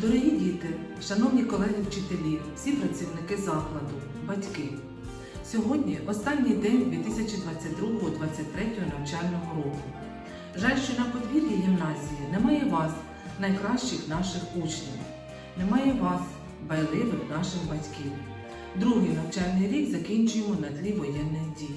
Дорогі діти, шановні колеги-вчителі, всі працівники закладу, батьки. Сьогодні останній день 2022-2023 навчального року. Жаль, що на подвір'ї гімназії немає вас, найкращих наших учнів, немає вас, байливих наших батьків. Другий навчальний рік закінчуємо на тлі воєнних дій.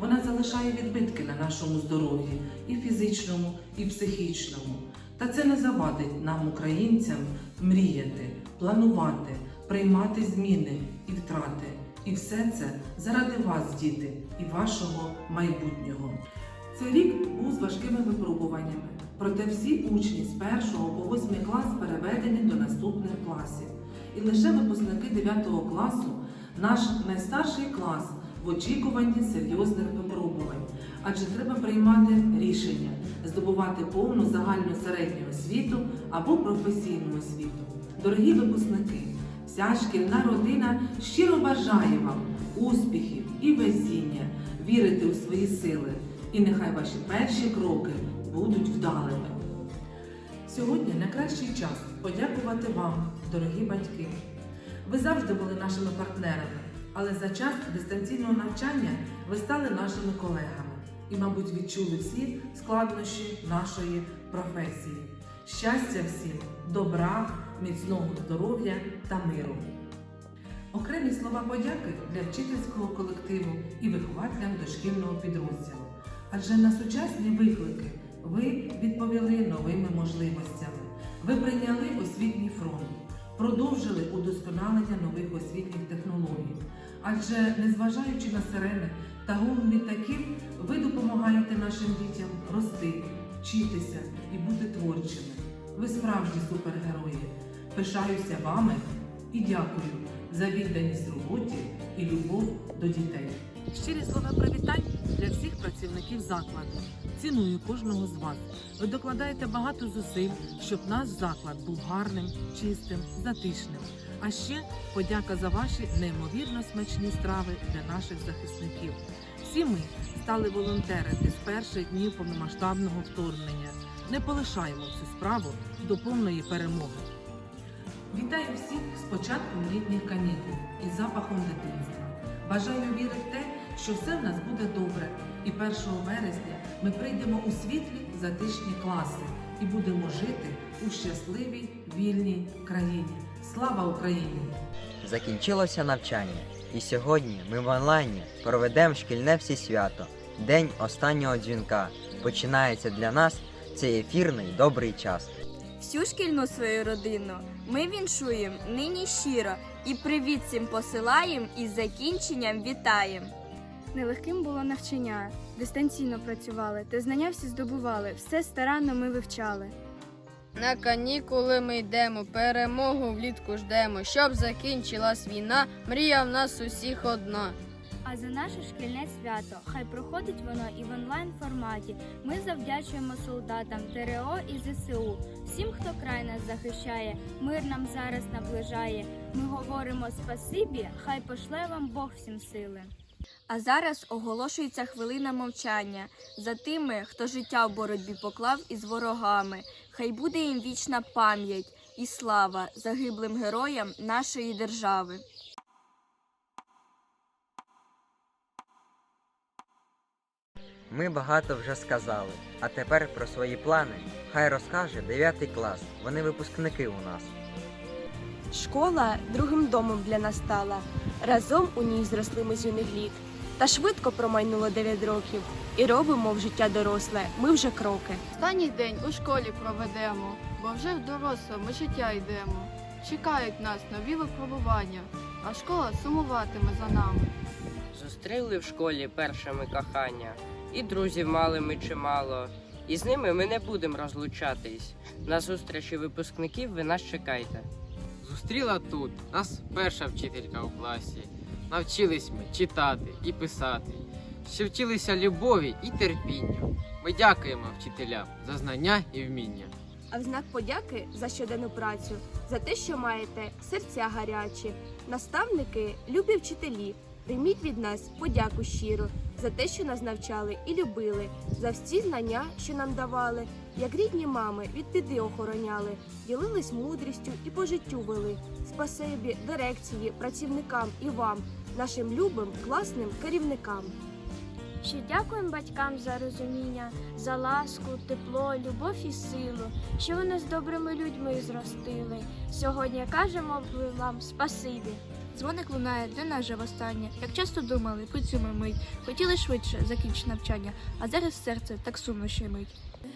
Вона залишає відбитки на нашому здоров'ї і фізичному, і психічному. Та це не завадить нам, українцям, мріяти, планувати, приймати зміни і втрати. І все це заради вас, діти, і вашого майбутнього. Цей рік був з важкими випробуваннями, проте всі учні з 1 по 8 клас переведені до наступних класів. І лише випускники 9 класу, наш найстарший клас в очікуванні серйозних випробувань, адже треба приймати рішення, здобувати повну загальну середню освіту або професійну освіту. Дорогі випускники, вся шкільна родина щиро бажає вам успіхів і везіння, вірити у свої сили, і нехай ваші перші кроки будуть вдалими. Сьогодні найкращий час подякувати вам, дорогі батьки. Ви завжди були нашими партнерами, але за час дистанційного навчання ви стали нашими колегами і, мабуть, відчули всі складнощі нашої професії. Щастя всім, добра, міцного здоров'я та миру. Окремі слова подяки для вчительського колективу і вихователям дошкільного підрозділу. Адже на сучасні виклики ви відповіли новими можливостями. Ви прийняли освітній фронт, продовжили удосконалення нових освітніх технологій. Адже, незважаючи на сирени та гум літаків, ви нашим дітям рости, вчитися і бути творчими. Ви справжні супергерої. Пишаюся вами і дякую за відданість роботі і любов до дітей. Щирі слова привітань для всіх працівників закладу. Ціную кожного з вас. Ви докладаєте багато зусиль, щоб наш заклад був гарним, чистим, затишним. А ще подяка за ваші неймовірно смачні страви для наших захисників. Всі ми стали волонтерити з перших днів повномасштабного вторгнення. Не полишаємо цю справу до повної перемоги. Вітаю всіх з початком літніх канікул і запахом дитинства. Бажаю віри в те, що все в нас буде добре, і 1 вересня ми прийдемо у світлі затишні класи і будемо жити у щасливій вільній країні. Слава Україні! Закінчилося навчання, і сьогодні ми в онлайні проведемо шкільне всесвято. День останнього дзвінка. Починається для нас цей ефірний добрий час. Всю шкільну свою родину ми віншуємо нині щиро і привіт всім посилаєм і з закінченням вітаєм. Нелегким було навчання, дистанційно працювали, та знання всі здобували, все старанно ми вивчали. На канікули ми йдемо, перемогу влітку ждемо, щоб закінчилась війна, мрія в нас усіх одна. А за наше шкільне свято хай проходить воно і в онлайн форматі. Ми завдячуємо солдатам ТРО і ЗСУ, всім, хто край нас захищає, мир нам зараз наближає. Ми говоримо спасибі, хай пошле вам Бог всім сили. А зараз оголошується хвилина мовчання за тими, хто життя в боротьбі поклав із ворогами. Хай буде їм вічна пам'ять і слава загиблим героям нашої держави. Ми багато вже сказали, а тепер про свої плани хай розкаже 9 клас. Вони випускники у нас. Школа другим домом для нас стала. Разом у ній зросли ми з юних літ. Та швидко промайнуло 9 років, і робимо в життя доросле. Ми вже кроки. Останній день у школі проведемо, бо вже в дорослому життя йдемо. Чекають нас нові випробування, а школа сумуватиме за нами. Зустріли в школі першими кохання, і друзів мали ми чимало. І з ними ми не будемо розлучатись. На зустрічі випускників ви нас чекайте. Зустріла тут нас перша вчителька у класі. Навчились ми читати і писати. Ще вчилися любові і терпінню. Ми дякуємо вчителям за знання і вміння. А в знак подяки за щоденну працю, за те, що маєте серця гарячі. Наставники, любі вчителі, прийміть від нас подяку щиро за те, що нас навчали і любили, за всі знання, що нам давали, як рідні мами від біди охороняли, ділились мудрістю і по життю вели. Спасибі дирекції, працівникам і вам, нашим любим класним керівникам. Ще дякуємо батькам за розуміння, за ласку, тепло, любов і силу, що вони з добрими людьми зростили. Сьогодні кажемо вам спасибі. Дзвоник лунає для нас же востаннє. Як часто думали, під цю ми мить. Хотіли швидше закінчити навчання, а зараз серце так сумно щемить. Я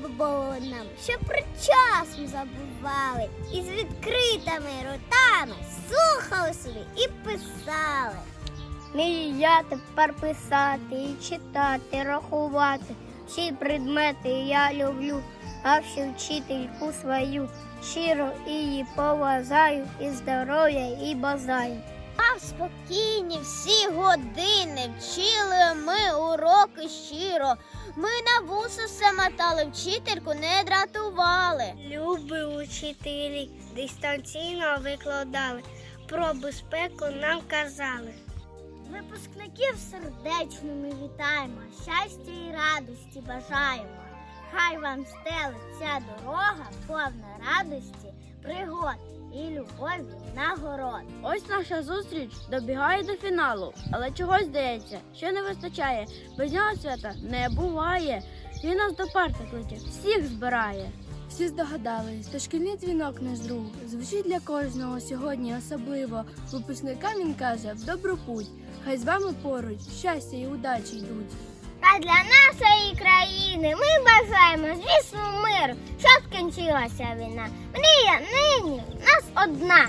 цікаво було нам, що про час забували і з відкритими ротами слухали собі і писали. Мій я тепер писати і читати, рахувати. Всі предмети я люблю, а всю вчительку свою. Щиро її поважаю і здоров'я і бажаю. А спокійні всі години вчили ми уроки щиро. Ми на вуса все мотали, вчительку не дратували. Люби учителі, дистанційно викладали, про безпеку нам казали. Випускників сердечно ми вітаємо, щастя і радості бажаємо. Хай вам стелить ця дорога, повна радості, пригод і любові нагород. Ось наша зустріч добігає до фіналу, але чогось здається, що не вистачає. Без нього свята не буває. Він нас до парти кличе, всіх збирає. Всі здогадались, то шкільний дзвінок наш друг звучить для кожного сьогодні особливо. Випускникам він каже в добру путь. Хай з вами поруч щастя і удачі йдуть. Та для нашої країни ми бажаємо, звісно, миру, щоб скінчилася війна. Мрія нині в нас одна